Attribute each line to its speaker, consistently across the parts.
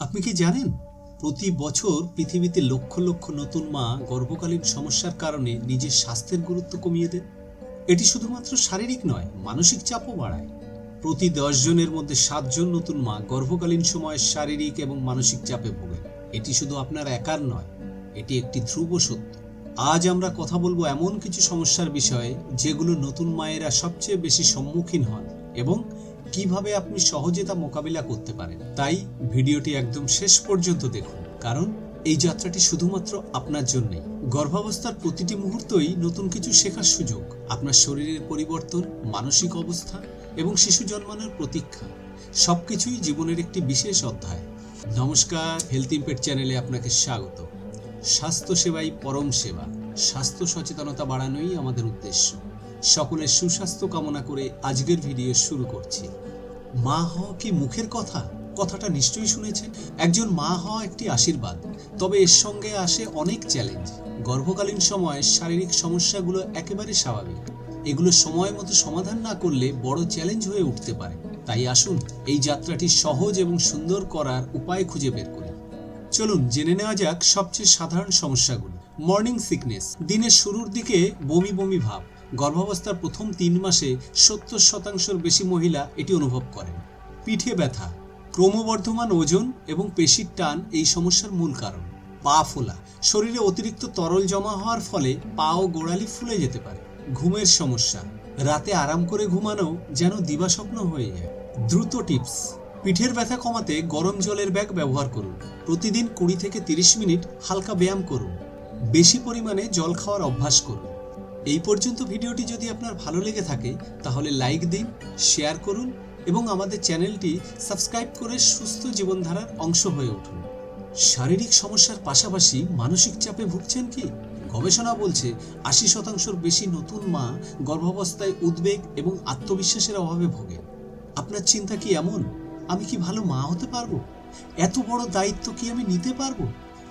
Speaker 1: আপনি কি জানেন, প্রতি বছর পৃথিবীতে লক্ষ লক্ষ নতুন মা গর্ভকালীন সমস্যার কারণে নিজের স্বাস্থ্যের গুরুত্ব কমিয়ে দেন? এটি শুধুমাত্র শারীরিক নয়, মানসিক চাপও বাড়ায়। প্রতি জনের মধ্যে সাতজন নতুন মা গর্ভকালীন সময়ে শারীরিক এবং মানসিক চাপে ভোগেন। এটি শুধু আপনার একার নয়, এটি একটি ধ্রুব সত্য। আজ আমরা কথা বলব এমন কিছু সমস্যার বিষয়ে যেগুলো নতুন মায়েরা সবচেয়ে বেশি সম্মুখীন হন এবং কীভাবে আপনি সহজে তা মোকাবিলা করতে পারেন, তাই ভিডিওটি একদম শেষ পর্যন্ত দেখুন। কারণ এই যাত্রাটি শুধুমাত্র আপনার জন্যই। গর্ভাবস্থার প্রতিটি মুহূর্তই নতুন কিছু শেখার সুযোগ। আপনার শরীরের পরিবর্তন, মানসিক অবস্থা এবং শিশু জন্মানোর প্রতীক্ষা। সবকিছুই জীবনের একটি বিশেষ অধ্যায়। নমস্কার হেলথ ইম্পেক্ট চ্যানেলে আপনাকে স্বাগত। স্বাস্থ্য সেবাই পরম সেবা। স্বাস্থ্য সচেতনতা বাড়ানোই আমাদের উদ্দেশ্য। সকলের সুস্বাস্থ্য কামনা করে আজকের ভিডিও শুরু করছি। মা হওয়া কি মুখের কথা? কথাটা নিশ্চয়ই শুনেছেন। একজন মা হওয়া একটি আশীর্বাদ। তবে এর সঙ্গে আসে অনেক চ্যালেঞ্জ। গর্ভকালীন সময়ে শারীরিক সমস্যাগুলো একেবারে স্বাভাবিক। এগুলো সময় মতো সমাধান না করলে বড় চ্যালেঞ্জ হয়ে উঠতে পারে। তাই আসুন এই যাত্রাটি সহজ এবং সুন্দর করার উপায় খুঁজে বের করি। চলুন, জেনে নেওয়া যাক সবচেয়ে সাধারণ সমস্যাগুলো। Morning sickness. দিনের শুরুর দিকে বমি বমি ভাব। গর্ভাবস্থার প্রথম তিন মাসে সত্তর শতাংশের বেশি মহিলা এটি অনুভব করেন। পিঠে ব্যথা, ক্রমবর্ধমান ওজন এবং পেশির টান এই সমস্যার মূল কারণ। পা ফোলা, শরীরে অতিরিক্ত তরল জমা হওয়ার ফলে পা ও গোড়ালি ফুলে যেতে পারে। ঘুমের সমস্যা, রাতে আরাম করে ঘুমানো যেন দিবাস্বপ্ন হয়ে যায়। দ্রুত টিপস, পিঠের ব্যথা কমাতে গরম জলের ব্যাগ ব্যবহার করুন। প্রতিদিন কুড়ি থেকে তিরিশ মিনিট হালকা ব্যায়াম করুন। বেশি পরিমাণে জল খাওয়ার অভ্যাস করুন। এই পর্যন্ত ভিডিওটি যদি আপনার ভালো লেগে থাকে, তাহলে লাইক দিন, শেয়ার করুন এবং আমাদের চ্যানেলটি সাবস্ক্রাইব করে সুস্থ জীবনধারার অংশ হয়ে উঠুন। শারীরিক সমস্যার পাশাপাশি মানসিক চাপে ভুগছেন কি? গবেষণা বলছে আশি শতাংশর বেশি নতুন মা গর্ভাবস্থায় উদ্বেগ এবং আত্মবিশ্বাসের অভাবে ভোগে আপনার চিন্তা কি এমন? আমি কি ভালো মা হতে পারব? এত বড় দায়িত্ব কি আমি নিতে পারব?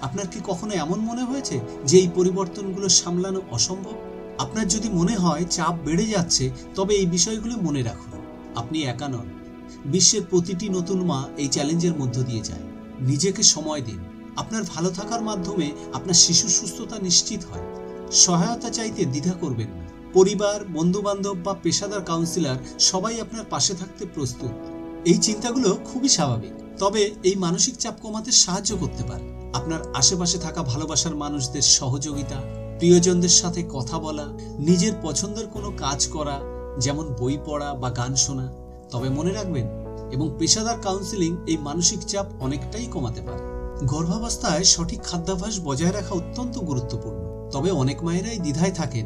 Speaker 1: আপনার কি কখনো এমন মনে হয়েছে যে এই পরিবর্তনগুলো সামলানো অসম্ভব? আপনার যদি মনে হয় চাপ বেড়ে যাচ্ছে, তবে এই বিষয়গুলো মনে রাখুন। আপনি একা নন। বিশ্বের প্রতিটি নতুন মা এই চ্যালেঞ্জের মধ্য দিয়ে যায়। নিজেকে সময় দিন। আপনার ভালো থাকার মাধ্যমে আপনার শিশুর সুস্থতা নিশ্চিত হয়। সহায়তা চাইতে দ্বিধা করবেন না। পরিবার বন্ধু বান্ধব বা পেশাদার কাউন্সিলর সবাই আপনার পাশে থাকতে প্রস্তুত। এই চিন্তাগুলো খুবই স্বাভাবিক। তবে এই মানসিক চাপ কমাতে সাহায্য করতে পারে। আপনার আশেপাশে থাকা ভালোবাসার মানুষদের সহযোগিতা প্রিয়জনদের সাথে কথা বলা, নিজের পছন্দের কোনো কাজ করা, যেমন বই পড়া বা গান শোনা। তবে মনে রাখবেন, এবং পেশাদার কাউন্সিলিং এই মানসিক চাপ অনেকটাই কমাতে পারে। গর্ভাবস্থায় সঠিক খাদ্যাভ্যাস বজায় রাখা অত্যন্ত গুরুত্বপূর্ণ। তবে অনেক মায়েরাই দ্বিধায় থাকেন,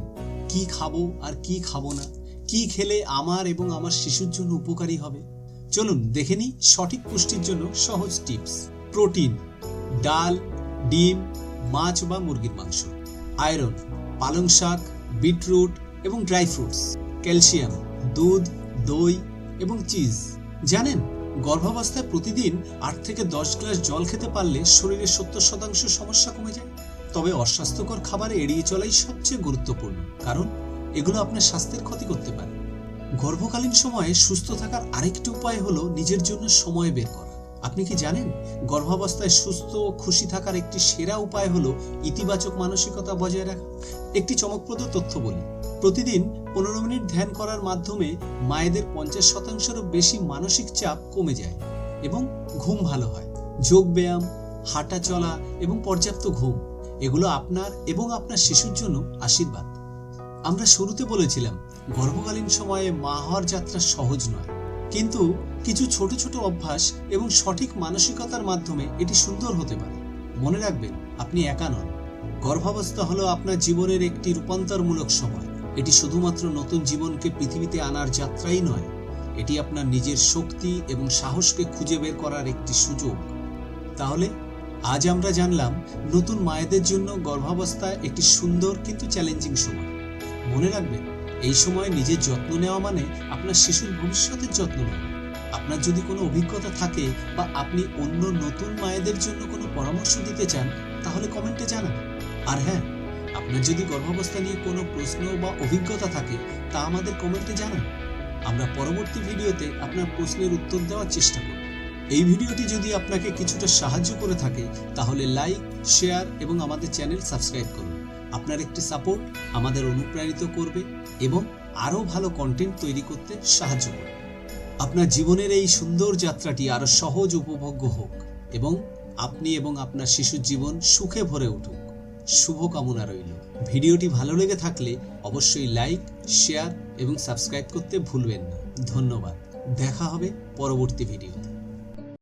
Speaker 1: কি খাব আর কি খাব না, কি খেলে আমার এবং আমার শিশুর জন্য উপকারী হবে। চলুন দেখে নিই সঠিক পুষ্টির জন্য সহজ টিপস প্রোটিন, ডাল, ডিম, মাছ বা মুরগির মাংস। আয়রন, পালং শাক, বিটরুট এবং ড্রাই ফ্রুটস, ক্যালসিয়াম, দুধ, দই এবং চিজ। জানেন, গর্ভাবস্থায় প্রতিদিন আট থেকে দশ গ্লাস জল খেতে পারলে শরীরের সত্তর শতাংশ সমস্যা কমে যায়। তবে অস্বাস্থ্যকর খাবার এড়িয়ে চলাই সবচেয়ে গুরুত্বপূর্ণ, কারণ এগুলো আপনার স্বাস্থ্যের ক্ষতি করতে পারে। গর্ভকালীন সময়ে সুস্থ থাকার আরেকটি উপায় হলো নিজের জন্য সময় বের করা। আপনি কি জানেন, গর্ভাবস্থায় সুস্থ ও খুশি থাকার একটি সেরা উপায় হলো ইতিবাচক মানসিকতা বজায় রাখা। একটি চমকপ্রদ তথ্য বলি, প্রতিদিন পনেরো মিনিট ধ্যান করার মাধ্যমে মায়েদের পঞ্চাশ শতাংশেরও বেশি মানসিক চাপ কমে যায় এবং ঘুম ভালো হয়। যোগ ব্যায়াম, হাঁটা চলা এবং পর্যাপ্ত ঘুম, এগুলো আপনার এবং আপনার শিশুর জন্য আশীর্বাদ। আমরা শুরুতে বলেছিলাম, গর্ভকালীন সময়ে মা হওয়ার যাত্রা সহজ নয়। কিন্তু কিছু ছোট ছোট অভ্যাস এবং সঠিক মানসিকতার মাধ্যমে এটি সুন্দর হতে পারে। মনে রাখবেন, আপনি একা নন। গর্ভাবস্থা হলো আপনার জীবনের একটি রূপান্তরমূলক সময়। এটি শুধুমাত্র নতুন জীবনকে পৃথিবীতে আনার যাত্রাই নয়, এটি আপনার নিজের শক্তি এবং সাহসকে খুঁজে বের করার একটি সুযোগ। তাহলে, আজ আমরা জানলাম, নতুন মায়েদের জন্য গর্ভাবস্থা একটি সুন্দর কিন্তু চ্যালেঞ্জিং সময়। মনে রাখবেন, এই সময় নিজের যত্ন নেওয়া মানে আপনার শিশুর ভবিষ্যতের যত্ন নেওয়া। আপনার যদি কোনো অভিজ্ঞতা থাকে বা আপনি অন্য নতুন মায়েদের জন্য কোনো পরামর্শ দিতে চান, তাহলে কমেন্টে জানান। আর হ্যাঁ আপনার যদি গর্ভাবস্থা নিয়ে কোনো প্রশ্ন বা অভিজ্ঞতা থাকে, তা আমাদের কমেন্টে জানান। আমরা পরবর্তী ভিডিওতে আপনার প্রশ্নের উত্তর দেওয়ার চেষ্টা করব। এই ভিডিওটি যদি আপনাকে কিছুটা সাহায্য করে থাকে, তাহলে লাইক, শেয়ার এবং আমাদের চ্যানেল সাবস্ক্রাইব করুন। আপনার একটি সাপোর্ট আমাদের অনুপ্রাণিত করবে এবং আরও ভালো কন্টেন্ট তৈরি করতে সাহায্য করবে। আপনার জীবনের এই সুন্দর যাত্রাটি আরও সহজ উপভোগ্য হোক এবং আপনি এবং আপনার শিশুর জীবন সুখে ভরে উঠুক। শুভকামনা রইল। ভিডিওটি ভালো লেগে থাকলে অবশ্যই লাইক, শেয়ার এবং সাবস্ক্রাইব করতে ভুলবেন না। ধন্যবাদ। দেখা হবে পরবর্তী ভিডিওতে।